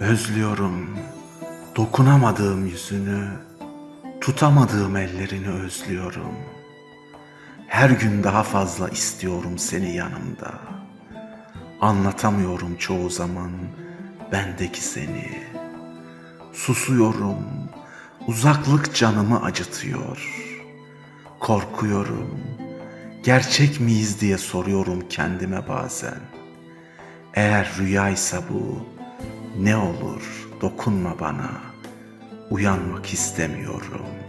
Özlüyorum dokunamadığım yüzünü, tutamadığım ellerini özlüyorum. Her gün daha fazla istiyorum seni yanımda. Anlatamıyorum çoğu zaman bendeki seni. Susuyorum, uzaklık canımı acıtıyor. Korkuyorum, gerçek miyiz diye soruyorum kendime bazen. Eğer rüyaysa bu, ne olur dokunma bana. Uyanmak istemiyorum.''